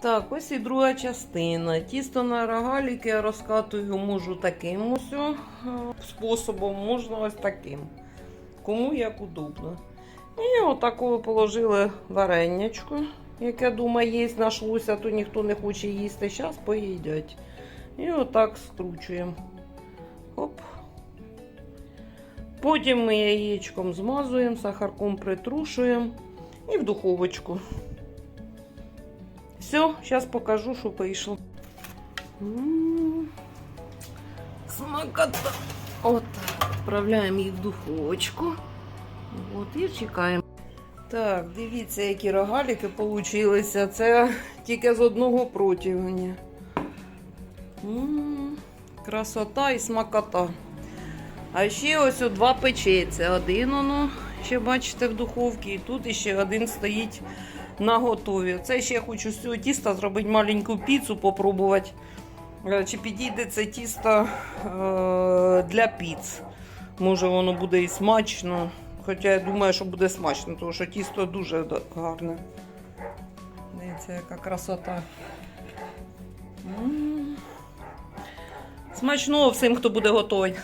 Так, ось і друга частина. Тісто на рогаліки я розкатую можу таким ось способом, можна ось таким. Кому як удобно. І отако положили варенячку, яке, думаю, є, нашлося, то ніхто не хоче їсти. Зараз поїдять. І отак скручуємо. Оп. Потім ми яєчком змазуємо, сахарком притрушуємо і в духовочку. Все, зараз покажу, що вийшло. Смакота. От, відправляємо їх в духовочку. От, і чекаємо. Так, дивіться, які рогаліки получилися. Це тільки з одного противня. Красота і смакота. А ще ось два печеться. Один воно, ще бачите, в духовці, і тут іще один стоїть на готові. Це ще я хочу з цього тіста зробити маленьку піцу, попробувати. Е, Чи підійде це тісто е, для піц. Може воно буде і смачно. Хоча я думаю, що буде смачно, тому що тісто дуже гарне. Дивіться, яка красота. М. Смачного всім, хто буде готовий.